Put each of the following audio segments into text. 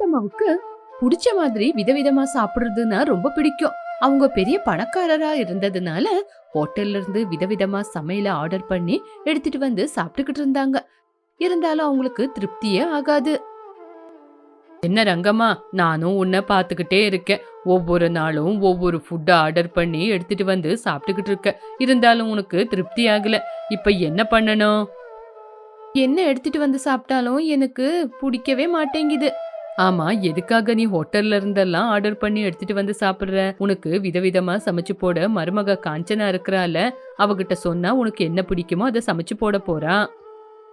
அம்மாவுக்கு பிடிச்ச மாதிரி விதவிதமா சாப்பிடுறதுன்னா ரொம்ப பிடிக்கும். அவங்க பெரிய பணக்காரரா இருந்ததுனால ஹோட்டல்ல இருந்து விதவிதமா சமையல ஆர்டர் பண்ணி எடுத்துட்டு வந்து சாப்பிட்டுக்கிட்டு இருந்தாங்க. இருந்தாலும் அவங்களுக்கு திருப்தியே ஆகாது. என்ன ரங்கம்மா நானும் உன்னை பார்த்துக்கிட்டே இருக்கேன். ஒவ்வொரு நாளும் ஒவ்வொரு ஃபுட்டை ஆர்டர் பண்ணி எடுத்துட்டு வந்து சாப்பிட்டுக்கிட்டு இருக்க. இருந்தாலும் உனக்கு திருப்தி ஆகல. இப்ப என்ன பண்ணணும்? என்ன எடுத்துட்டு வந்து சாப்பிட்டாலும் எனக்கு பிடிக்கவே மாட்டேங்குது. ஆமா எதுக்காக நீ ஹோட்டல்ல இருந்தெல்லாம் ஆர்டர் பண்ணி எடுத்துட்டு வந்து சாப்பிடுற? உனக்கு விதவிதமா சமைச்சு போட மருமக காஞ்சனா இருக்கிறால அவகிட்ட சொன்னா உனக்கு என்ன பிடிக்குமோ அதை சமைச்சு போட போறா.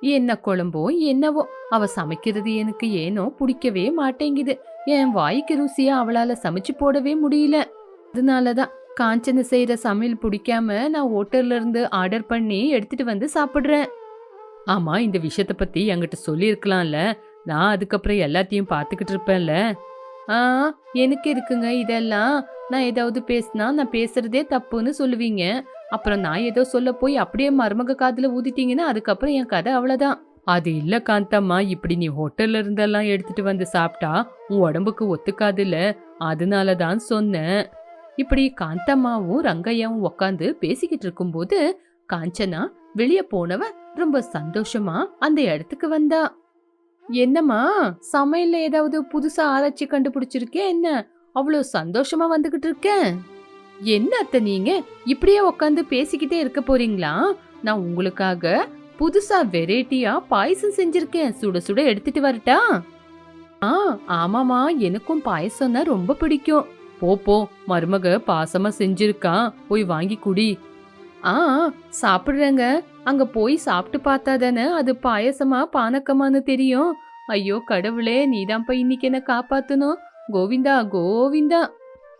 என்ன குழம்போ என்னவோ அவ சமைக்கிறது எனக்கு ஏனோ பிடிக்கவே மாட்டேங்குது. என் வாய்க்கு ருசியா அவளால சமைச்சு போடவே முடியல. அதனாலதான் காஞ்சனை செய்யற சமையல் பிடிக்காம நான் ஹோட்டல்ல இருந்து ஆர்டர் பண்ணி எடுத்துட்டு வந்து சாப்பிடுறேன். ஆமா இந்த விஷயத்த பத்தி என்கிட்ட சொல்லியிருக்கலாம்ல. நான் அதுக்கப்புறம் எல்லாத்தையும் பார்த்துக்கிட்டு இருப்பேன்ல. ஆ எனக்கு இருக்குங்க இதெல்லாம். நான் ஏதாவது பேசினா நான் பேசுறதே தப்புன்னு சொல்லுவீங்க. அப்புறம் நான் ஏதோ சொல்ல போய் அப்படியே மருமக காதில் ஊதிட்டீங்கன்னா அதுக்கப்புறம் என் கதை அவ்வளோதான் அது இல்லை காந்தம்மா இப்படி நீ ஹோட்டல்ல இருந்தெல்லாம் எடுத்துட்டு வந்து சாப்பிட்டா உன் உடம்புக்கு ஒத்துக்காதுல்ல. அதனால தான் சொன்னேன். இப்படி காந்தம்மாவும் ரங்கையாவும் உக்காந்து பேசிக்கிட்டு இருக்கும்போது காஞ்சனா வெளியே போனவ ரொம்ப சந்தோஷமா அந்த இடத்துக்கு வந்தா. என்னம்மா? சமையல்ல ஏதாவது புதுசா ஆராய்ச்சி கண்டுபிடிச்சிருக்கே என்ன? அவ்வளோ சந்தோஷமா வந்துகிட்டு இருக்கேன் என்ன அத்தை நீங்க? இப்படியே உட்காந்து பேசிக்கிட்டே இருக்க போறீங்களா? நான் உங்களுக்காக புதுசா வெரைட்டியா பாயசம் செஞ்சிருக்கேன். சுட சுட எடுத்துட்டு வரட்டா? ஆ ஆமாமா எனக்கும் பாயசம்னா ரொம்ப பிடிக்கும். போ போ. மருமக பாசமா செஞ்சிருக்கான் போய் வாங்கி குடி. ஆ. சாப்பிடுறேங்க. அங்க போய் சாப்பிட்டு பார்த்தா தானே அது பாயசமா பானக்கமான்னு தெரியும். ஐயோ கடவுளே நீதான்ப்பா இன்னைக்கு என்ன காப்பாத்தணும். கோவிந்தா கோவிந்தா.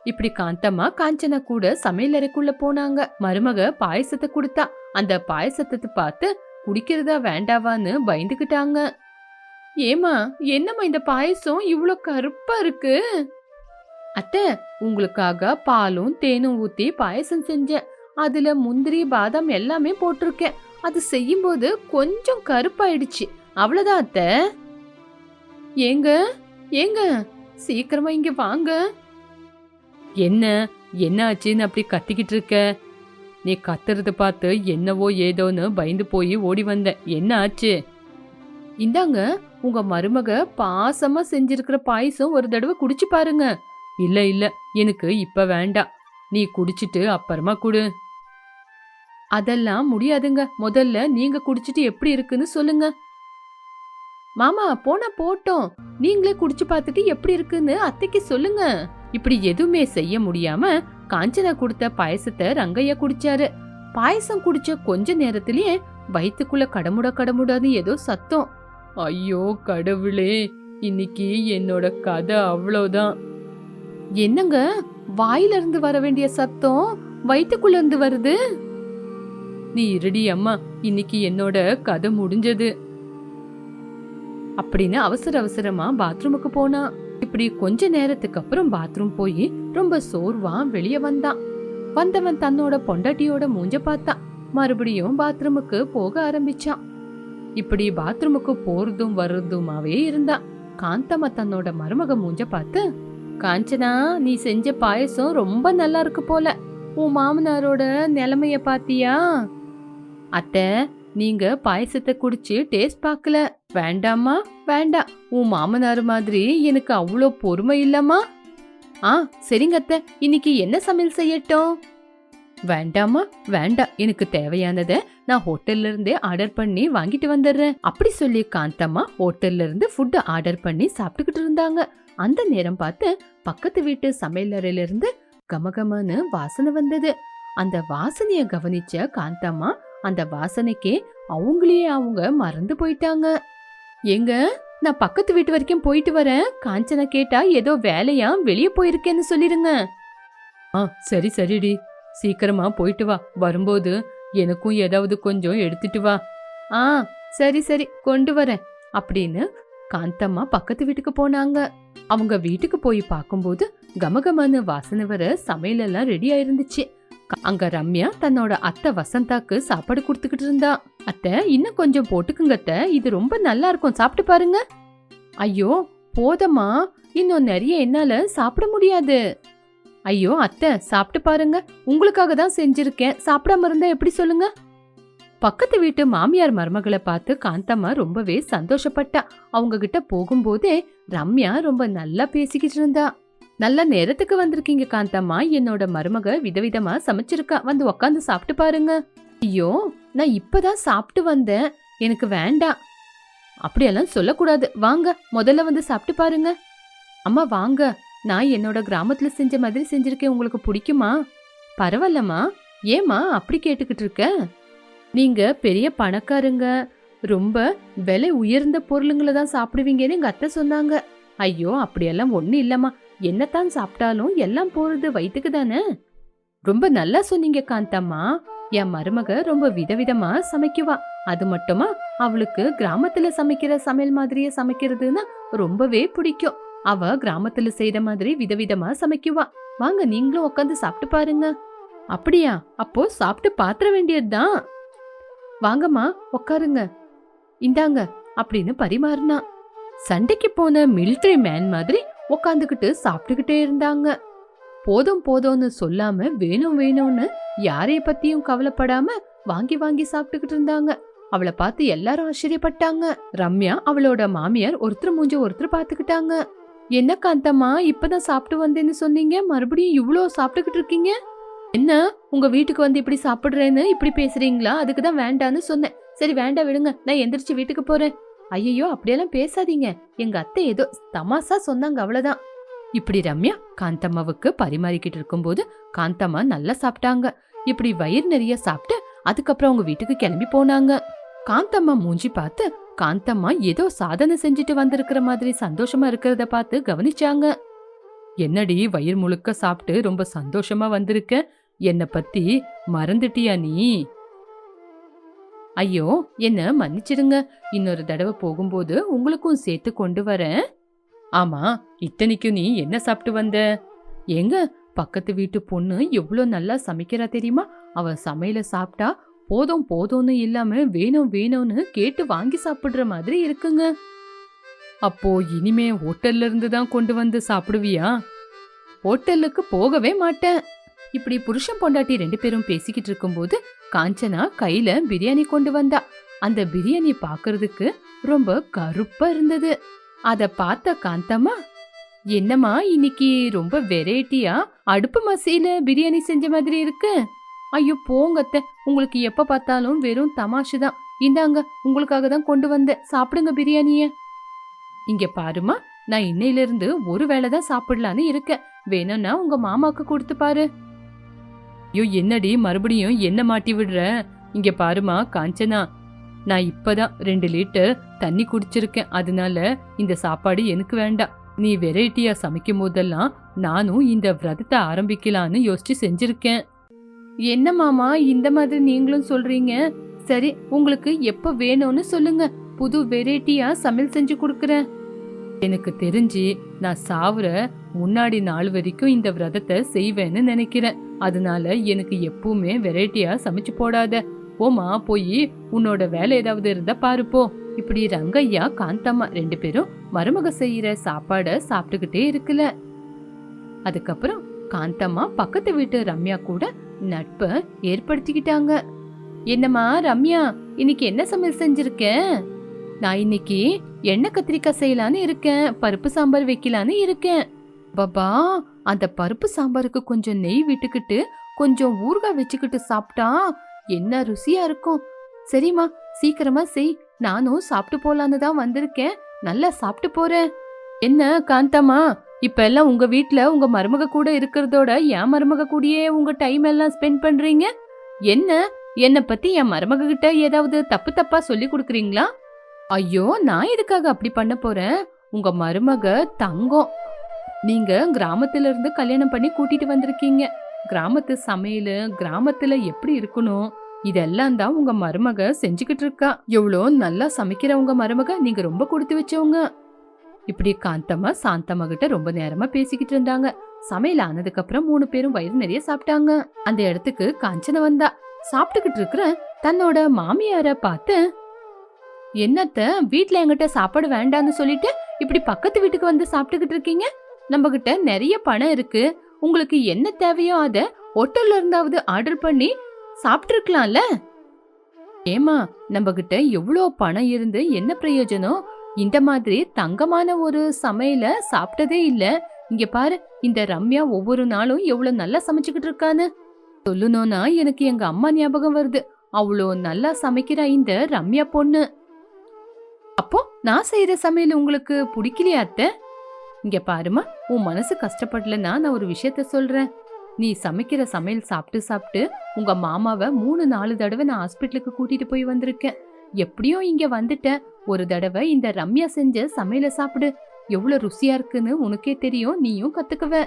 இப்படி காந்தம்மா காஞ்சனா கூட சமையலறைக்குள்ள போனாங்க. மருமக பாயசத்தை கொடுத்தா. அந்த பாயசத்தை பார்த்து குடிக்கிறதா வேண்டாவான்னு பயந்துக்கிட்டாங்க ஏமா என்னம்மா இந்த பாயசம்? இவ்வளோ கருப்பா இருக்கு. அத்தை உங்களுக்காக பாலும் தேனும் ஊத்தி பாயசம் செஞ்சேன். அதுல முந்திரி பாதாம் எல்லாமே போட்டிருக்கேன். அது செய்யும்போது கொஞ்சம் கருப்பாயிடுச்சு. அவ்வளோதான் அத்தை. ஏங்க ஏங்க சீக்கிரமா இங்க வாங்க. என்ன என்ன ஆச்சுன்னு அப்படி கத்திக்கிட்டு இருக்க? நீ கத்துறது பார்த்து என்னவோ ஏதோன்னு பயந்து போய் ஓடி வந்த. என்ன ஆச்சு? இந்தாங்க உங்க மருமக பாசமா செஞ்சிருக்கிற பாயசம் ஒரு தடவை குடிச்சு பாருங்க. இல்ல இல்ல எனக்கு இப்ப வேண்டாம். நீ குடிச்சிட்டு அப்புறமா குடு. அதெல்லாம் முடியாதுங்க. முதல்ல நீங்க குடிச்சிட்டு எப்படி இருக்குன்னு சொல்லுங்க. மாமா போனா போட்டோம். நீங்களே குடிச்சு பார்த்துட்டு எப்படி இருக்குன்னு அத்தைக்கு சொல்லுங்க. இப்படி எதுவுமே செய்ய முடியாம காஞ்சனா கொடுத்த பாயசத்தை ரங்கையா குடிச்சாரு. பாயசம் குடிச்ச கொஞ்ச நேரத்திலேயே வயிற்றுக்குள்ள கடமுட கடமுடான்னு ஏதோ சத்தம். ஐயோ கடவுளே இன்னைக்கு என்னோட கதை அவ்வளோதான் என்னங்க? வாயிலிருந்து வர வேண்டிய சத்தம்? வயிற்றுக்குள்ள இருந்து வருது? நீ இருடி அம்மா இன்னைக்கு என்னோட கதை முடிஞ்சது. அப்படின்னு அவசர அவசரமா பாத்ரூமுக்கு போனா. இப்படி கொஞ்ச நேரத்துக்கு அப்புறம் பாத்ரூம் போய் ரொம்ப சோர்வா வெளியே வந்தான் வந்தவன் தன்னோட பொண்டாட்டியோட மூஞ்ச பார்த்தான் மறுபடியும் பாத்ரூமுக்கு போக ஆரம்பிச்சான். இப்படி பாத்ரூமுக்கு போறதும் வர்றதுமாவே இருந்தான் காந்தம்மா தன்னோட மருமக மூஞ்ச பார்த்து காஞ்சனா நீ செஞ்ச பாயசம் ரொம்ப நல்லா இருக்கு போல. உன் மாமனாரோட நிலைமைய பாத்தியா? அத்தை நீங்க பாயசத்தை குடிச்சு டேஸ்ட் பார்க்கல. வேண்டாமா வேண்டாம். உன் மாமனார் மாதிரி எனக்கு அவ்வளோ பொறுமை இல்லம்மா. ஆ சரிங்க அத்தை. இன்னைக்கு என்ன சமையல் செய்யட்டும்? வேண்டாமா வேண்டாம். எனக்கு தேவையானத நான் ஹோட்டல்ல இருந்தே ஆர்டர் பண்ணி வாங்கிட்டு வந்துடுறேன். அப்படி சொல்லி காந்தம்மா ஹோட்டல்ல இருந்து ஃபுட்டு ஆர்டர் பண்ணி சாப்பிட்டுக்கிட்டு இருந்தாங்க. அந்த நேரம் பார்த்து பக்கத்து வீட்டு சமையலறையில இருந்து கமகமன்னு வாசனை வந்தது. அந்த வாசனைய கவனிச்ச காந்தம்மா அந்த வாசனைக்கே அவங்களையே அவங்க மறந்து போயிட்டாங்க. எங்க நான் பக்கத்து வீட்டு வரைக்கும் போயிட்டு வரேன். காஞ்சனா கேட்டா ஏதோ வேலையா? வெளியே போயிருக்கேன்னு சொல்லிருங்க ஆ சரி சரிடி. சீக்கிரமா போயிட்டு வா. வரும்போது எனக்கும் ஏதாவது கொஞ்சம் எடுத்துட்டு வா. ஆ சரி சரி கொண்டு வரேன் அப்படின்னு காந்தம்மா பக்கத்து வீட்டுக்கு போனாங்க. அவங்க வீட்டுக்கு போய் பார்க்கும்போது கமகமன்னு வாசனை வர சமையலெல்லாம் ரெடி ஆயிருந்துச்சு. அங்க ரம்யா தன்னோட அத்தை வசந்தாக்கு சாப்பாடு கொடுத்துக்கிட்டு இருந்தா. அத்தை இன்னும் கொஞ்சம் போட்டுக்குங்க அத்தை. இது ரொம்ப நல்லா இருக்கும். சாப்பிட்டு பாருங்க. ஐயோ போதமா இன்னும் நிறைய என்னால சாப்பிட முடியாது. ஐயோ அத்தை சாப்பிட்டு பாருங்க. உங்களுக்காக தான் செஞ்சிருக்கேன். சாப்பிடாம இருந்தா எப்படி சொல்லுங்க? பக்கத்து வீட்டு மாமியார் மருமகளை பார்த்து காந்தம்மா ரொம்பவே சந்தோஷப்பட்டா. அவங்க கிட்ட போகும்போதே ரம்யா ரொம்ப நல்லா பேசிக்கிட்டு இருந்தா. நல்ல நேரத்துக்கு வந்திருக்கீங்க காந்தம்மா. என்னோட மருமக விதவிதமா சமைச்சிருக்கா. வந்து உக்காந்து சாப்பிட்டு பாருங்க. ஐயோ நான் இப்பதான் சாப்பிட்டு வந்தேன். எனக்கு வேண்டாம். அப்படியெல்லாம் சொல்லக்கூடாது. வாங்க முதல்ல வந்து சாப்பிட்டு பாருங்க. அம்மா வாங்க. நான் என்னோட கிராமத்துல செஞ்ச மாதிரி செஞ்சிருக்கேன். உங்களுக்கு பிடிக்குமா? பரவாயில்லம்மா. ஏம்மா அப்படி கேட்டுக்கிட்டு இருக்க? நீங்க பெரிய பணக்காரங்க. ரொம்ப விலை உயர்ந்த பொருளுங்களை தான் சாப்பிடுவீங்கன்னு எங்க அத்தை சொன்னாங்க. ஐயோ அப்படியெல்லாம் ஒன்றும் இல்லம்மா. என்னத்தான் சாப்பிட்டாலும் எல்லாம் போறது வயிற்றுக்கு தானே? ரொம்ப நல்லா சொன்னீங்க காந்தம்மா. என் மருமக ரொம்ப விதவிதமா சமைக்குவா. அது மட்டுமா அவளுக்கு கிராமத்துல சமைக்கிற சமையல் மாதிரியே சமைக்கிறதுன்னா ரொம்பவே பிடிக்கும். அவ கிராமத்துல செய்யற மாதிரி விதவிதமா சமைக்குவா. வாங்க நீங்களும் உட்காந்து சாப்பிட்டு பாருங்க. அப்படியா? அப்போ சாப்பிட்டு பாத்திர வேண்டியதுதான். வாங்கம்மா உட்காருங்க இந்தாங்க அப்படின்னு பரிமாறினா. சண்டைக்கு போன மிலிட்டரி மேன் மாதிரி உட்காந்துக்கிட்டு சாப்பிட்டுக்கிட்டே இருந்தாங்க. போதும் போதும்னு சொல்லாம வேணும் வேணும்னு யாரைய பத்தியும் கவலைப்படாம வாங்கி வாங்கி சாப்பிட்டுக்கிட்டு இருந்தாங்க. அவளை பார்த்து எல்லாரும் ஆச்சரியப்பட்டாங்க. ரம்யா அவளோட மாமியார் ஒருத்தர் மூஞ்ச ஒருத்தர் பார்த்துக்கிட்டாங்க. என்ன காந்தம்மா இப்பதான் சாப்பிட்டு வந்தேன்னு சொன்னீங்க? மறுபடியும் இவ்வளோ சாப்பிட்டுக்கிட்டு இருக்கீங்க? என்ன உங்க வீட்டுக்கு வந்து இப்படி சாப்பிடுறேன்னு இப்படி பேசுறீங்களா? அதுக்கு தான் வேண்டான்னு சொன்னேன். சரி வேண்டாம் விடுங்க. நான் எந்திரிச்சு வீட்டுக்கு போறேன். ஐயோ அப்படியெல்லாம் பேசாதீங்க. எங்க அத்தை ஏதோ தமாசா சொன்னாங்க அவ்வளவுதான். இப்படி ரம்யா காந்தம்மாவுக்கு பரிமாறிக்கிட்டு இருக்கும்போது காந்தம்மா நல்லா சாப்பிட்டாங்க. இப்படி வயிறு நிறைய சாப்பிட்டு அதுக்கப்புறம் அவங்க வீட்டுக்கு கிளம்பி போனாங்க. காந்தம்மா மூஞ்சி பார்த்து காந்தம்மா ஏதோ சாதனை செஞ்சுட்டு வந்திருக்கிற மாதிரி சந்தோஷமா இருக்கிறத பார்த்து கவனிச்சாங்க. என்னடி வயிறு முழுக்க சாப்பிட்டு ரொம்ப சந்தோஷமா வந்திருக்க? என்னை பத்தி மறந்துட்டியா நீ? ஐயோ என்ன மன்னிச்சிடுங்க. இன்னொரு தடவை போகும்போது உங்களுக்கும் சேர்த்து கொண்டு வரேன். ஆமா இத்தனைக்கும் நீ என்ன சாப்பிட்டு வந்த? எங்க பக்கத்து வீட்டு பொண்ணு எவ்வளோ நல்லா சமைக்கிறா தெரியுமா? அவ சமையல சாப்பிட்டா போதும் போதும்னு இல்லாம வேணும் வேணும்னு கேட்டு வாங்கி சாப்பிடுற மாதிரி இருக்குங்க. அப்போ இனிமே ஹோட்டல்ல இருந்து தான் கொண்டு வந்து சாப்பிடுவியா? ஹோட்டலுக்கு போகவே மாட்டேன். இப்படி புருஷன் பொண்டாட்டி ரெண்டு பேரும் பேசிக்கிட்டு இருக்கும்போது காஞ்சனா கையில பிரியாணி கொண்டு வந்தா. அந்த பிரியாணி பாக்குறதுக்கு ரொம்ப கருப்பா இருந்தது. அத பார்த்த காந்தம்மா என்னம்மா இன்னைக்கு ரொம்ப வெரைட்டியா அடுப்பு மசையில பிரியாணி செஞ்ச மாதிரி இருக்கு. ஐயோ போங்கத்த உங்களுக்கு எப்ப பார்த்தாலும் வெறும் தமாஷு தான். இந்தாங்க உங்களுக்காக தான் கொண்டு வந்தேன். சாப்பிடுங்க பிரியாணிய. இங்க பாருமா நான் இன்னையில இருந்து ஒரு வேளை தான் சாப்பிடலான்னு இருக்கேன். வேணும்னா உங்க மாமாக்கு கொடுத்து பாரு. ஐயோ என்னடி மறுபடியும் என்ன மாட்டி விடுற? இங்க பாருமா காஞ்சனா. நான் இப்பதான் ரெண்டு லிட்டர் தண்ணி குடிச்சிருக்கேன். அதனால இந்த சாப்பாடு எனக்கு வேண்டாம். நீ வெரைட்டியா சமைக்கும் போதெல்லாம் நானும் இந்த விரதத்தை ஆரம்பிக்கலான்னு யோசிச்சு செஞ்சிருக்கேன். என்ன மாமா இந்த மாதிரி நீங்களும் சொல்றீங்க? சரி உங்களுக்கு எப்ப வேணும்னு சொல்லுங்க. புது வெரைட்டியா சமையல் செஞ்சு கொடுக்குறேன். எனக்கு தெரிஞ்சு நான் சாவுற முன்னாடி நாள் வரைக்கும் இந்த விரதத்தை செய்வேன்னு நினைக்கிறேன். அதனால எனக்கு எப்பவுமே வெரைட்டியா சமைச்சு போடாத. போமா போய் உன்னோட வேலை ஏதாவது இருந்தா பாருப்போ இப்படி ரங்கையா காந்தம்மா ரெண்டு பேரும் மருமக செய்யற சாப்பாட சாப்பிட்டுக்கிட்டே இருக்குல்ல அதுக்கப்புறம் காந்தம்மா பக்கத்து வீட்டு ரம்யா கூட நட்ப ஏற்படுத்திக்கிட்டாங்க. என்னம்மா ரம்யா இன்னைக்கு என்ன சமையல் செஞ்சிருக்கேன் நான் இன்னைக்கு எண்ணெய் கத்திரிக்காய் செய்யலான்னு இருக்கேன் பருப்பு சாம்பார் வைக்கலான்னு இருக்கேன். பாபா அந்த பருப்பு சாம்பாருக்கு கொஞ்சம் நெய் விட்டுக்கிட்டு கொஞ்சம் ஊறுகாய் வச்சுக்கிட்டு சாப்பிட்டா என்ன ருசியா இருக்கும். சரிம்மா சீக்கிரமா செய். நானும் சாப்பிட்டு போலான்னு தான் வந்திருக்கேன். நல்லா சாப்பிட்டு போறேன் என்ன காந்தம்மா இப்ப எல்லாம் உங்க வீட்ல உங்க மருமக கூட இருக்கிறதோட என் மருமக கூடயே உங்க டைம் எல்லாம் ஸ்பெண்ட் பண்றீங்க? என்ன என்ன பத்தி என் மருமக கிட்ட ஏதாவது தப்பு தப்பா சொல்லி கொடுக்குறீங்களா? ஐயோ நான் எதுக்காக அப்படி பண்ண போறேன்? உங்க மருமக தங்கம். நீங்க கிராமத்துல இருந்து கல்யாணம் பண்ணி கூட்டிட்டு வந்திருக்கீங்க. கிராமத்து சமையல் கிராமத்துல எப்படி இருக்கணும் இதெல்லாம் தான் உங்க மருமக செஞ்சுக்கிட்டு இருக்கா. எவ்வளோ நல்லா சமைக்கிற உங்க மருமக நீங்க ரொம்ப கொடுத்து வச்சவங்க. இப்படி காந்தம்மா சாந்தம்மா கிட்ட ரொம்ப நேரமா பேசிக்கிட்டு இருந்தாங்க. சமையல் ஆனதுக்கு அப்புறம் மூணு பேரும் வயிறு நிறைய சாப்பிட்டாங்க. அந்த இடத்துக்கு காஞ்சன வந்தா. சாப்பிட்டுக்கிட்டு இருக்கிற தன்னோட மாமியார பார்த்து என்னத்த வீட்டுல என்கிட்ட சாப்பாடு வேண்டான்னு சொல்லிட்டு இப்படி பக்கத்து வீட்டுக்கு வந்து சாப்பிட்டுக்கிட்டு இருக்கீங்க? நம்ம கிட்ட நிறைய பணம் இருக்கு. உங்களுக்கு என்ன தேவையோ அத ஹோட்டல்ல இருந்தாவது ஆர்டர் பண்ணி சாப்பிட்டுருக்கலாம்ல? ஏமா நம்ம கிட்ட எவ்வளோ பணம் இருந்து என்ன பிரயோஜனம்? இந்த மாதிரி தங்கமான ஒரு சமையல சாப்பிட்டதே இல்ல. இங்க பாரு இந்த ரம்யா ஒவ்வொரு நாளும் எவ்வளவு நல்லா சமைச்சுக்கிட்டு இருக்கான்னு. சொல்லணும்னா எனக்கு எங்க அம்மா ஞாபகம் வருது. அவ்வளோ நல்லா சமைக்கிற இந்த ரம்யா பொண்ணு. அப்போ நான் செய்யற சமையல் உங்களுக்கு பிடிக்கலையா அத்தை? இங்க பாருமா உன் மனசு கஷ்டப்படலன்னா நான் ஒரு விஷயத்த சொல்றேன். நீ சமைக்கிற சமையல் சாப்பிட்டு சாப்பிட்டு உங்க மாமாவை மூணு நாலு தடவை நான் ஹாஸ்பிட்டலுக்கு கூட்டிட்டு போய் வந்திருக்கேன். எப்படியும் இங்க வந்துட்டேன் ஒரு தடவை இந்த ரம்யா செஞ்ச சமையல சாப்பிடு. எவ்வளவு ருசியா இருக்குன்னு உனக்கே தெரியும் நீயும் கத்துக்குவ.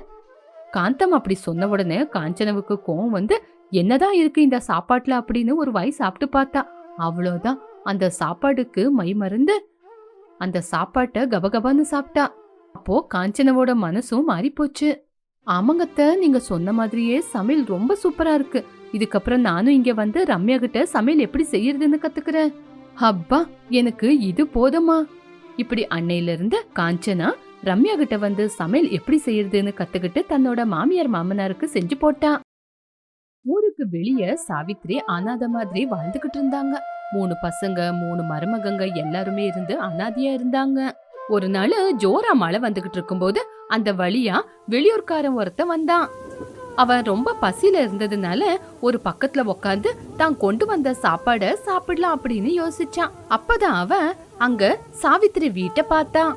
காந்தம் அப்படி சொன்ன உடனே காஞ்சனவுக்கு கோவம் வந்து என்னதான் இருக்கு இந்த சாப்பாட்டுல? அப்படின்னு ஒரு வாய் சாப்பிட்டு பார்த்தா. அவ்வளோதான் அந்த சாப்பாடுக்கு மை மருந்து அந்த சாப்பாட்டை கபகபான்னு சாப்பிட்டா. அப்போ காஞ்சனவோட மனசும் மாறிப்போச்சு. ஆமாங்கத்த நீங்க சொன்ன மாதிரியே சமையல் ரொம்ப சூப்பரா இருக்கு. இதுக்கப்புறம் நானும் இங்க வந்து ரம்யா கிட்ட சமையல் எப்படி செய்யறதுன்னு கத்துக்கிறேன். அப்பா எனக்கு இது போதுமா இப்படி அன்னையில இருந்து காஞ்சனா ரம்யா கிட்ட வந்து சமையல் எப்படி செய்யறதுன்னு கத்துக்கிட்டு தன்னோட மாமியார் மாமனாருக்கு செஞ்சு போட்டா. ஊருக்கு வெளிய சாவித்ரி அனாத மாதிரி வாழ்ந்துகிட்டு இருந்தாங்க. மூணு பசங்க மூணு மருமகங்க எல்லாருமே இருந்து அனாதியா இருந்தாங்க. ஒரு நாள் ஜோரா மழை வந்துகிட்டு இருக்கும்போது அந்த வழியா வெளியூர்காரன் ஒருத்தன் வந்தான். அவன் ரொம்ப பசியில இருந்ததுனால ஒரு பக்கத்துல உக்காந்து தான் கொண்டு வந்த சாப்பாடை சாப்பிடலாம் அப்படின்னு யோசிச்சான். அப்பதான் அவன் அங்க சாவித்திரி வீட்டை பார்த்தான்.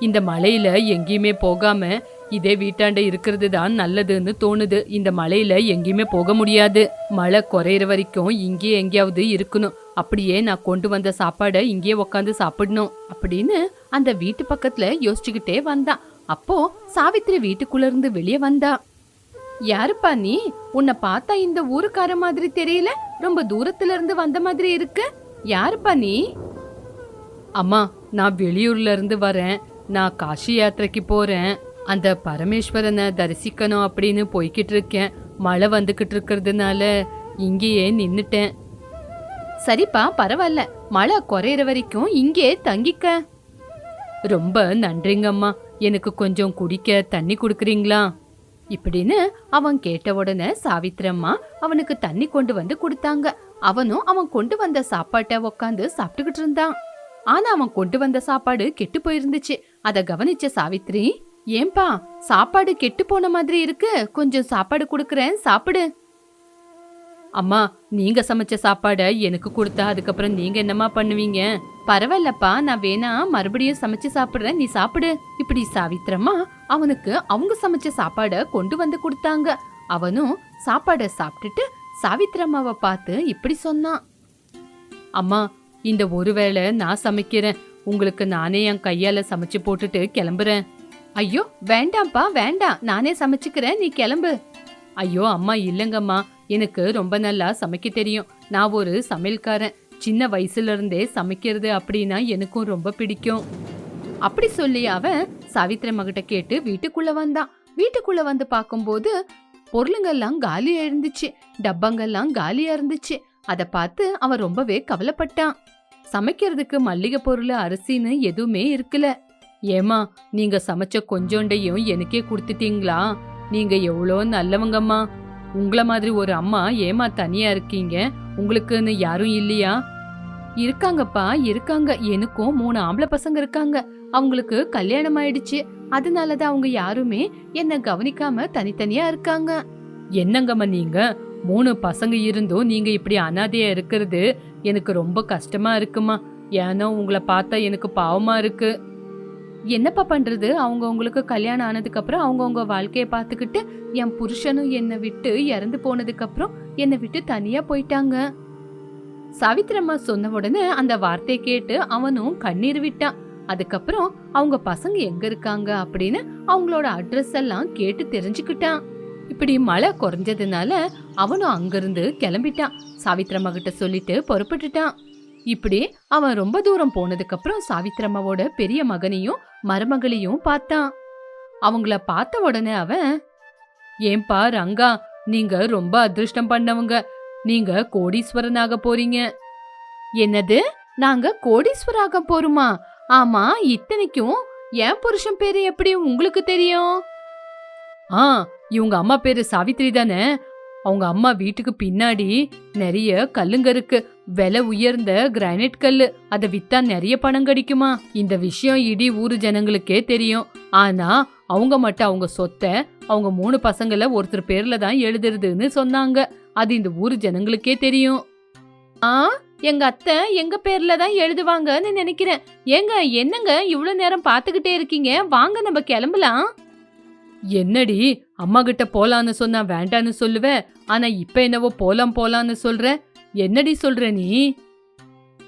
இந்த மலையில எங்கேயுமே போகாம இதே வீட்டாண்ட இருக்கிறது தான் நல்லதுன்னு தோணுது. இந்த மலையில எங்கேயுமே போக முடியாது. மழை குறையிற வரைக்கும் இங்கேயே எங்கேயாவது இருக்கணும். அப்படியே நான் கொண்டு வந்த சாப்பாடை இங்கேயே உக்காந்து சாப்பிடணும் அப்படின்னு அந்த வீட்டு பக்கத்துல யோசிச்சுக்கிட்டே வந்தான். அப்போ சாவித்திரி வீட்டுக்குள்ள இருந்து வெளியே வந்தா. யாருப்பா நீ? உன்னை பார்த்தா இந்த ஊருக்கார மாதிரி தெரியல? ரொம்ப தூரத்துல இருந்து வந்த மாதிரி இருக்கு. யாருப்பா நீ? அம்மா நான் வெளியூர்ல இருந்து வரேன். நான் காஷி யாத்திரைக்கு போறேன். அந்த பரமேஸ்வரனை தரிசிக்கணும் அப்படின்னு போய்கிட்டு இருக்கேன். மழை வந்துகிட்டு இருக்கிறதுனால இங்கேயே நின்னுட்டேன். சரிப்பா பரவாயில்ல. மழை குறையிற வரைக்கும் இங்கே தங்கிக்க. ரொம்ப நன்றிங்கம்மா. எனக்கு கொஞ்சம் குடிக்க தண்ணி கொடுக்குறீங்களா? இப்படின்னு அவன் கேட்ட உடனே சாவித்திரம்மா அவனுக்கு தண்ணி கொண்டு வந்து கொடுத்தாங்க. அவனும் அவன் கொண்டு வந்த சாப்பாட்டை உக்காந்து சாப்பிட்டுக்கிட்டு இருந்தான். ஆனா அவன் கொண்டு வந்த சாப்பாடு கெட்டு போயிருந்துச்சு. அத கவனிச்ச சாவித்ரி ஏன்பா சாப்பாடு கெட்டு போன மாதிரி இருக்கு. கொஞ்சம் சாப்பாடு கொடுக்குறேன் சாப்பிடு. அம்மா நீங்க சமைச்ச சாப்பாடை எனக்கு கொடுத்தா அதுக்கப்புறம் நீங்க என்னம்மா பண்ணுவீங்க? பரவாயில்லப்பா நான் வேணா மறுபடியும் சமைச்சு சாப்பிடுறேன் நீ சாப்பிடு. இப்படி சாவித்திரமா அவனுக்கு அவங்க சமைச்ச சாப்பாடை கொண்டு வந்து கொடுத்தாங்க. அவனும் சாப்பாடை சாப்பிட்டுட்டு சாவித்திரம்மாவை பார்த்து இப்படி சொன்னான். அம்மா இந்த ஒருவேளை நான் சமைக்கிறேன். உங்களுக்கு நானே என் கையால சமைச்சு போட்டுட்டு கிளம்புறேன். ஐயோ வேண்டாம்ப்பா வேண்டாம். நானே சமைச்சுக்கிறேன் நீ கிளம்பு. ஐயோ அம்மா இல்லங்கம்மா. எனக்கு ரொம்ப நல்லா சமைக்க தெரியும். நான் ஒரு சமையல்காரன். சின்ன வயசுல இருந்தே சமைக்கிறது அப்படின்னா எனக்கும் ரொம்ப பிடிக்கும். அப்படி சொல்லி அவன் சாவித்திரி மகிட்ட கேட்டு வீட்டுக்குள்ள வந்தான். வீட்டுக்குள்ள வந்து பார்க்கும்போது பொருளுங்கெல்லாம் காலியா இருந்துச்சு டப்பங்கெல்லாம் காலியா இருந்துச்சு அத பார்த்து அவன் ரொம்பவே கவலைப்பட்டான். சமைக்கிறதுக்கு மல்லிகை பொருள் அரிசின்னு எதுவுமே இருக்கல. ஏமா நீங்க சமைச்ச கொஞ்சோண்டையும் எனக்கே கொடுத்துட்டீங்களா? நீங்க எவ்வளோ நல்லவங்கம்மா. உங்களை மாதிரி ஒரு அம்மா ஏமா தனியா இருக்கீங்க? உங்களுக்குன்னு யாரும் இல்லையா? இருக்காங்கப்பா இருக்காங்க. எனக்கும் மூணு ஆம்பளை பசங்க இருக்காங்க. அவங்களுக்கு கல்யாணம் ஆயிடுச்சு. அதனாலதான் அவங்க யாருமே என்ன கவனிக்காம தனித்தனியா இருக்காங்க. என்னங்கம்மா நீங்க? மூணு பசங்க இருந்தும் நீங்க இப்படி அனாதையா இருக்கிறது எனக்கு ரொம்ப கஷ்டமா இருக்குமா? ஏன்னா உங்களை பார்த்தா எனக்கு பாவமா இருக்கு. என்னப்பா பண்ணுறது அவங்க உங்களுக்கு கல்யாணம் ஆனதுக்கப்புறம் அவங்கவுங்க வாழ்க்கையை பார்த்துக்கிட்டு என் புருஷனும் என்னை விட்டு இறந்து போனதுக்கப்புறம் என்னை விட்டு தனியாக போயிட்டாங்க. சாவித்திரம்மா சொன்ன உடனே அந்த வார்த்தையை கேட்டு அவனும் கண்ணீர் விட்டான். அதுக்கப்புறம் அவங்க பசங்க எங்க இருக்காங்க அப்படின்னு அவங்களோட அட்ரஸ் எல்லாம் கேட்டு தெரிஞ்சுக்கிட்டான். இப்படி மழை குறைஞ்சதுனால அவனும் அங்கிருந்து கிளம்பிட்டான். சாவித்திரம்மா கிட்ட சொல்லிட்டு புறப்பட்டுட்டான். இப்படி அவன் ரொம்ப தூரம் போனதுக்கப்புறம் சாவித்திரம்மாவோட பெரிய மகனையும் மருமகளையும் பார்த்தான். அவங்கள பார்த்த உடனே அவன் ஏன்பா ரங்கா நீங்க ரொம்ப அதிர்ஷ்டம் பண்ணவங்க. நீங்க கோடீஸ்வரனாக போறீங்க. என்னது? நாங்க கோடீஸ்வராக போறோமா? ஆமா இத்தனைக்கும் என் புருஷன் பேரு எப்படி உங்களுக்கு தெரியும்? ஆ இவங்க அம்மா பேரு சாவித்ரி தானே. அவங்க அம்மா வீட்டுக்கு பின்னாடி நிறைய கல்லுங்க இருக்கு. விலை உயர்ந்த கிரானைட் கல்லு. அதை வித்தா நிறைய பணம் கிடைக்குமா? இந்த விஷயம் இடி ஊரு ஜனங்களுக்கே தெரியும். ஆனா அவங்க மட்டும் அவங்க சொத்தை அவங்க மூணு பசங்கள ஒருத்தர் பேர்ல தான் எழுதுறதுன்னு சொன்னாங்க. அது இந்த ஊரு ஜனங்களுக்கே தெரியும். ஆ எங்க அத்தை எங்க பேர்ல தான் எழுதுவாங்கன்னு நினைக்கிறேன். ஏங்க என்னங்க இவ்வளவு நேரம் பாத்துக்கிட்டே இருக்கீங்க? வாங்க நம்ம கிளம்பலாம். என்னடி அம்மா கிட்ட போலான்னு சொன்னா வேண்டான்னு சொல்லுவ? ஆனா இப்ப என்னவோ போலாம் போலான்னு சொல்ற? என்னடி சொல்ற நீ?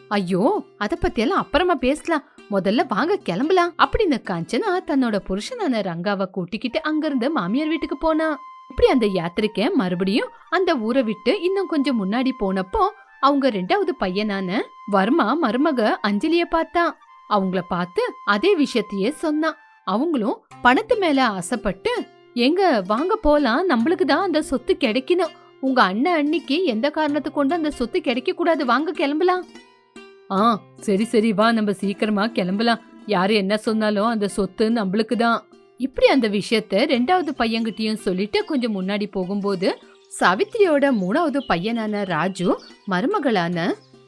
ஐயோ அத பத்தியெல்லாம் அப்புறமா பேசலாம். முதல்ல வாங்க கிளம்பலாம். அப்படின்னு காஞ்சனா தன்னோட புருஷனான ரங்காவை கூட்டிக்கிட்டு அங்கிருந்து மாமியார் வீட்டுக்கு போனா. இப்படி அந்த யாத்திரைக்க மறுபடியும் அந்த ஊரை விட்டு இன்னும் கொஞ்சம் முன்னாடி போனப்போ அவங்க ரெண்டாவது பையனான வர்மா மருமக அஞ்சலிய பார்த்தா. அவங்கள பார்த்து அதே விஷயத்தையே சொன்னான் அவங்களும் பணத்து மேல ஆசைப்பட்டு எங்க வாங்க போலாம். நம்மளுக்கு தான் அந்த சொத்து கிடைக்கணும். உங்க அண்ணன் அன்னிக்கு எந்த காரணத்து கொண்டு அந்த சொத்து கிடைக்க கூடாது வாங்க கிளம்பலாம். ஆ சரி சரி வா நம்ம சீக்கிரமா கிளம்பலாம். யாரு என்ன சொன்னாலும் அந்த சொத்து நம்மளுக்கு தான் இப்படி அந்த விஷயத்த ரெண்டாவது பையன்கிட்டயும் சொல்லிட்டு கொஞ்சம் முன்னாடி போகும்போது சாவித்திரியோட மூணாவது பையனான ராஜு மருமகளான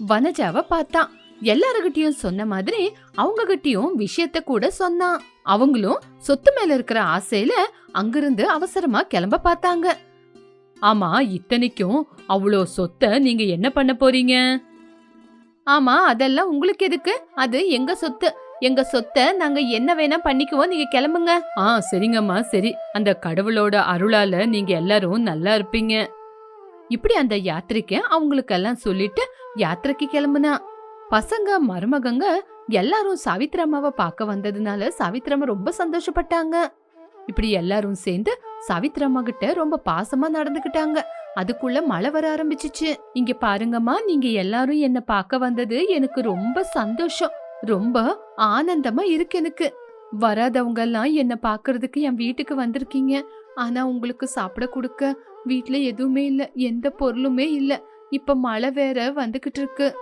வனஜாவை பார்த்தான். எல்லாருகிட்டயும் சொன்ன மாதிரி அவங்க கிட்டயும் விஷயத்த கூட சொன்னான். அவங்களும் சொத்து மேல இருக்கிற ஆசையில அங்கிருந்து அவசரமா கிளம்ப பார்த்தாங்க. ஆமா இத்தனைக்கும் அவ்வளோ சொத்தை நீங்க என்ன பண்ண போறீங்க? ஆமா அதெல்லாம் உங்களுக்கு எதுக்கு? அது எங்க சொத்து. எங்க சொத்தை நாங்க என்ன வேணா பண்ணிக்குவோம் நீங்க கிளம்புங்க. ஆ சரிங்கம்மா சரி. அந்த கடவுளோட அருளால நீங்க எல்லாரும் நல்லா இருப்பீங்க. இப்படி அந்த யாத்திரைக்கு அவங்களுக்கெல்லாம் சொல்லிட்டு யாத்திரைக்கு கிளம்புனா. பசங்க மருமகங்க எல்லாரும் சாவித்திரம்மாவை பார்க்க வந்ததுனால சாவித்திரம்மா ரொம்ப சந்தோஷப்பட்டாங்க. இப்படி எல்லாரும் சேர்ந்து சவித்ரம்மா கிட்ட ரொம்ப பாசமா நடந்துக்கிட்டாங்க. அதுக்குள்ள மழை வர ஆரம்பிச்சிச்சு. இங்க பாருங்கம்மா நீங்க எல்லாரும் என்ன பார்க்க வந்தது எனக்கு ரொம்ப சந்தோஷம். ரொம்ப ஆனந்தமா இருக்கு எனக்கு. வராதவங்க எல்லாம் என்ன பாக்குறதுக்கு என் வீட்டுக்கு வந்திருக்கீங்க. ஆனா உங்களுக்கு சாப்பிட கொடுக்க வீட்ல எதுவுமே இல்ல. எந்த பொருளுமே இல்ல. இப்ப மழை வேற வந்துகிட்டு இருக்கு.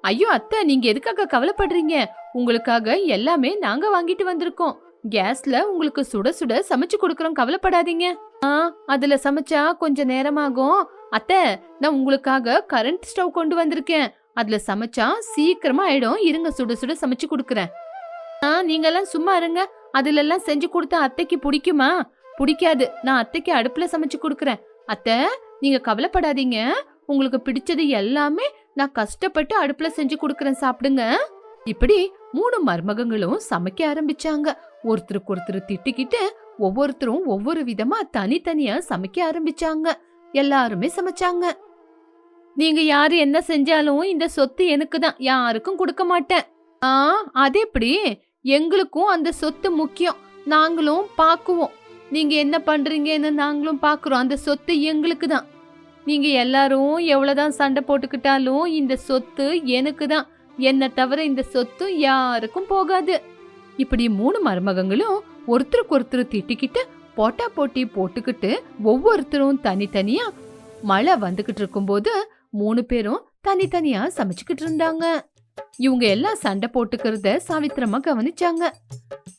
ஐயோ அத்தை நீங்க எதுக்காக கவலைப்படுறீங்க? உங்களுக்காக எல்லாமே நாங்க வாங்கிட்டு வந்திருக்கோம். கேஸ்ல உங்களுக்கு சுட சுட சமைச்சு கொடுக்கறோம் கவலைப்படாதீங்க. ஆ அதுல சமைச்சா கொஞ்ச நேரமாகும். அத்தை நான் உங்களுக்காக கரண்ட் ஸ்டவ் கொண்டு வந்திருக்கேன். அதுல சமைச்சா சீக்கிரமா ஆயிடும். இருங்க சுட சுட சமைச்சு கொடுக்கறேன். ஆ நீங்கெல்லாம் சும்மா இருங்க. அதுல எல்லாம் செஞ்சு கொடுத்தா அத்தைக்கு பிடிக்குமா? பிடிக்காது. நான் அத்தைக்கு அடுப்புல சமைச்சு கொடுக்கறேன். அத்தை நீங்க கவலைப்படாதீங்க. உங்களுக்கு பிடிச்சது எல்லாமே நான் கஷ்டப்பட்டு அடுப்புல செஞ்சு கொடுக்கறேன் சாப்பிடுங்க. இப்படி மூணு மருமகங்களும் சமைக்க ஆரம்பிச்சாங்க. ஒருத்தருக்கு ஒருத்தர் திட்டிக்கிட்டு ஒவ்வொருத்தரும் ஒவ்வொரு விதமா தனித்தனியா சமைக்க ஆரம்பிச்சாங்க. எல்லாருமே சமைச்சாங்க. நீங்க யாரு என்ன செஞ்சாலும் இந்த சொத்து எனக்கு தான். யாருக்கும் கொடுக்க மாட்டேன். ஆ அது எப்படி எங்களுக்கும் அந்த சொத்து முக்கியம். நாங்களும் பாக்குவோம். நீங்க என்ன பண்றீங்கன்னு நாங்களும் பாக்குறோம். அந்த சொத்து எங்களுக்கு தான். நீங்க எல்லாரும் எவ்வளவுதான் சண்டை போட்டுக்கிட்டாலும் இந்த சொத்து எனக்கு தான். என்ன தவிர இந்த சொத்து யாருக்கும் போகாது. இப்படி மூணு மருமகங்களும் ஒருத்தருக்கு ஒருத்தர் திட்டிக்கிட்டு போட்டா போட்டி போட்டுக்கிட்டு ஒவ்வொருத்தரும் தனித்தனியா மழை வந்துகிட்டு இருக்கும்போது மூணு பேரும் தனித்தனியா சமைச்சுக்கிட்டு இருந்தாங்க. இவங்க எல்லாம் சண்டை போட்டுக்கிறத சாவித்திரமா கவனிச்சாங்க.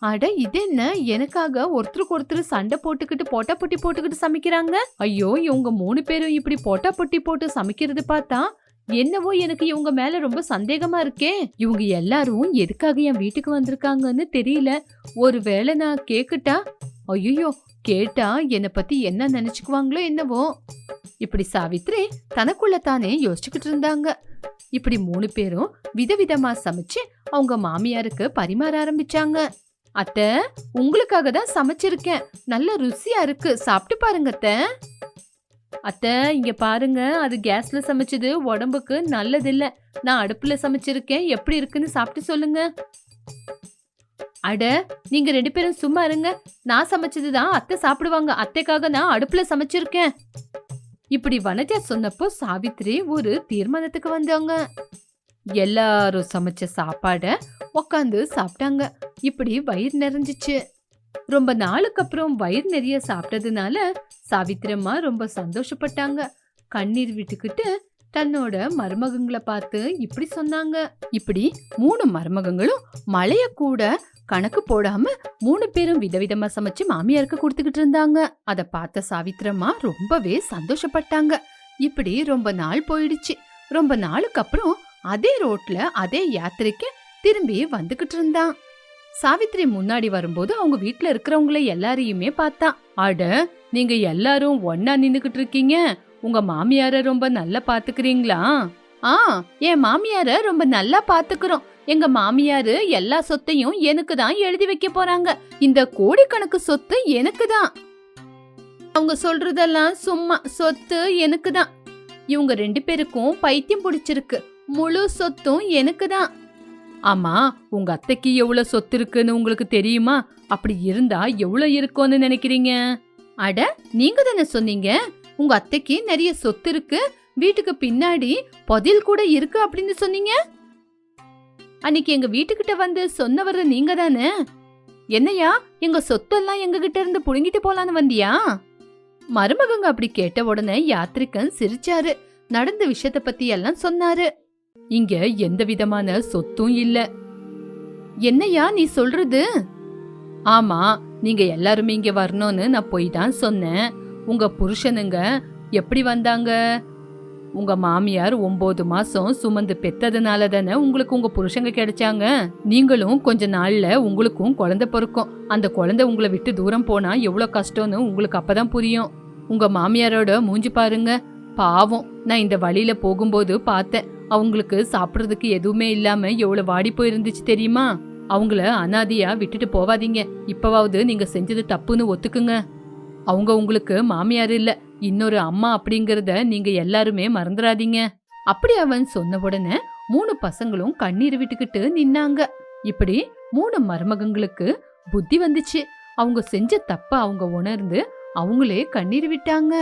அட இது என்ன? எனக்காக ஒருத்தருக்கு ஒருத்தர் சண்டை போட்டுக்கிட்டு போட்டா போட்டி போட்டுக்கிட்டு சமைக்கிறாங்க? ஐயோ இவங்க மூணு பேரும் இப்படி போட்டா போட்டி போட்டு சமைக்கிறது பார்த்தா என்னவோ எனக்கு இவங்க மேல ரொம்ப சந்தேகமா இருக்கே. இவங்க எல்லாரும் எதுக்காக என் வீட்டுக்கு வந்திருக்காங்கன்னு தெரியல. ஒருவேளை நான் கேக்குட்டா? ஐயோ கேட்டா என்னை பத்தி என்ன நினைச்சுக்குவாங்களோ என்னவோ. இப்படி சாவித்ரி தனக்குள்ள தானே யோசிச்சுக்கிட்டு இருந்தாங்க. இப்படி மூணு பேரும் விதவிதமா சமைச்சு அவங்க மாமியாருக்கு பரிமாற ஆரம்பிச்சாங்க. அத்தை உங்களுக்காக தான் சமைச்சிருக்கேன். நல்ல ருசியா இருக்கு. சாப்பிட்டு பாருங்க அத்தை. அத்தை இங்க பாருங்க அது கேஸ்ல சமைச்சது உடம்புக்கு நல்லதில்ல. நான் அடுப்புல சமைச்சிருக்கேன் எப்படி இருக்குன்னு சாப்பிட்டு சொல்லுங்க. அட நீங்க ரெண்டு பேரும் சும்மா இருங்க. நான் சமைச்சது தான் அத்தை சாப்பிடுவாங்க. அத்தைக்காக நான் அடுப்புல சமைச்சிருக்கேன். இப்படி வனஜா சொன்னப்போ சாவித்ரி ஒரு தீர்மானத்துக்கு வந்தாங்க. எல்லாரும் சமைச்ச சாப்பாட உக்காந்து சாப்பிட்டாங்க. இப்படி வயிறு நிறைஞ்சிச்சு. ரொம்ப நாளுக்கு அப்புறம் வயிறு நிறைய சாப்பிட்டதுனால சாவித்திரம்மா ரொம்ப சந்தோஷப்பட்டாங்க. கண்ணீர் விட்டுக்கிட்டு தன்னோட மருமகங்களை பார்த்து இப்படி சொன்னாங்க. இப்படி மூணு மருமகங்களும் மழைய கூட கணக்கு போடாம மூணு பேரும் விதவிதமா சமைச்சு மாமியாருக்கு கொடுத்துக்கிட்டு இருந்தாங்க. அத பார்த்த சாவித்திரம்மா ரொம்பவே சந்தோஷப்பட்டாங்க. இப்படி ரொம்ப நாள் போயிடுச்சு. ரொம்ப நாளுக்கு அப்புறம் அதே ரோட்ல அதே யாத்திரைக்கு திரும்பி வந்துகிட்டு இருந்தான். சாவித்திரி முன்னாடி வரும்போது அவங்க வீட்ல இருக்கிறவங்களை எல்லாரையுமே பார்த்தா அட நீங்க எல்லாரும் ஒன்னா நின்னுகிட்டு இருக்கீங்க. உங்க மாமியார ரொம்ப நல்லா பாத்துக்கிறீங்களா? ஆ என் மாமியார ரொம்ப நல்லா பாத்துக்கிறோம். எங்க மாமியாரு எல்லா சொத்தையும் எனக்கு தான் எழுதி வைக்க போறாங்க. இந்த கோடிக்கணக்கு சொத்து எனக்கு தான். அவங்க சொல்றதெல்லாம் சும்மா சொத்து எனக்கு தான். இவங்க ரெண்டு பேருக்கும் பைத்தியம் பிடிச்சிருக்கு. முழு சொத்தும் எனக்கு தான். ஆமா உங்க அத்தைக்கு எவ்வளவு சொத்து இருக்குன்னு உங்களுக்கு தெரியுமா? அப்படி இருந்தா எவ்வளவு இருக்கும்னு நினைக்கிறீங்க? அட நீங்க தானே சொன்னீங்க. உங்க அத்தைக்கு நிறைய சொத்து இருக்கு. வீட்டுக்கு பின்னாடி பதில் கூட இருக்கு அப்படின்னு சொன்னீங்க? அன்னைக்கு எங்க வீட்டுக்கிட்ட வந்து சொன்னவர் நீங்க தானே? என்னையா எங்க சொத்தெல்லாம் எங்க கிட்ட இருந்து புடுங்கிட்டு போலான்னு வந்தியா? மருமகங்க அப்படி கேட்ட உடனே யாத்திரிக்கன் சிரிச்சாரு. நடந்த விஷயத்த பத்தி எல்லாம் சொன்னாரு. இங்க எந்த விதமான சொத்தும் இல்ல. என்னையா நீ சொல்றது? ஆமா நீங்க எல்லாருமே இங்க வரணும்னு நான் போய் தான் சொன்னேன். உங்க புருஷனுங்க எப்படி வந்தாங்க? உங்க மாமியார் ஒன்பது மாசம் சுமந்து பெத்ததுனால தானே உங்களுக்கு உங்க புருஷங்க கிடைச்சாங்க? நீங்களும் கொஞ்ச நாள்ல உங்களுக்கும் குழந்தை பிறக்கும். அந்த குழந்தை உங்களை விட்டு தூரம் போனா எவ்வளவு கஷ்டம்னு உங்களுக்கு அப்பதான் புரியும். உங்க மாமியாரோட மூஞ்சி பாருங்க. பாவம் நான் இந்த வழியில போகும்போது பார்த்தேன். அவங்களுக்கு சாப்பிடுறதுக்கு எதுவுமே இல்லாம எவ்வளவு வாடி போயிருந்துச்சு தெரியுமா? அவங்கள அனாதியா விட்டுட்டு போவாதீங்க. இப்பவாவது நீங்க செஞ்சது தப்புன்னு ஒத்துக்குங்க. அவங்க உங்களுக்கு மாமியார் இல்ல. இன்னொரு அம்மா அப்படிங்கறத நீங்க எல்லாருமே மறந்துடாதீங்க அப்படி அவன் சொன்ன உடனே மூணு பசங்களும் கண்ணீர் விட்டுக்கிட்டு நின்னாங்க. இப்படி மூணு மருமகங்களுக்கு புத்தி வந்துச்சு. அவங்க செஞ்ச தப்ப அவங்க உணர்ந்து அவங்களே கண்ணீர் விட்டாங்க.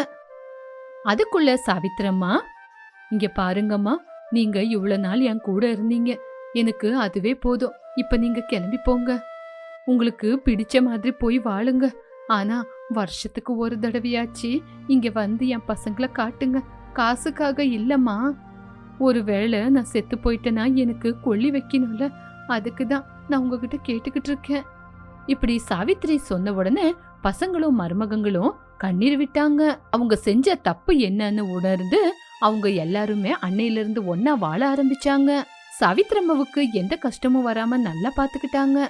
அதுக்குள்ள சாவித்திரம்மா இங்க பாருங்கம்மா. நீங்க இவ்வளவு நாள் என் கூட இருந்தீங்க. எனக்கு அதுவே போதும். இப்ப நீங்க கிளம்பி போங்க. உங்களுக்கு பிடிச்ச மாதிரி போய் வாழுங்க. ஆனா வருஷத்துக்கு ஒரு தடவையாச்சு இங்க வந்து என் பசங்களை காட்டுங்க. காசுக்காக இல்லம்மா. ஒருவேளை நான் செத்து போயிட்டேன்னா எனக்கு கொள்ளி வைக்கணும்ல. அதுக்கு தான் நான் உங்ககிட்ட கேட்டுக்கிட்டு இருக்கேன். இப்படி சாவித்திரி சொன்ன உடனே பசங்களும் மருமகங்களும் கண்ணீர் விட்டாங்க. அவங்க செஞ்ச தப்பு என்னன்னு உணர்ந்து அவங்க எல்லாருமே அன்னையிலிருந்து ஒன்னா வாழ ஆரம்பிச்சாங்க. சாவித்திரம்மாவுக்கு எந்த கஷ்டமும் வராம நல்லா பாத்துக்கிட்டாங்க.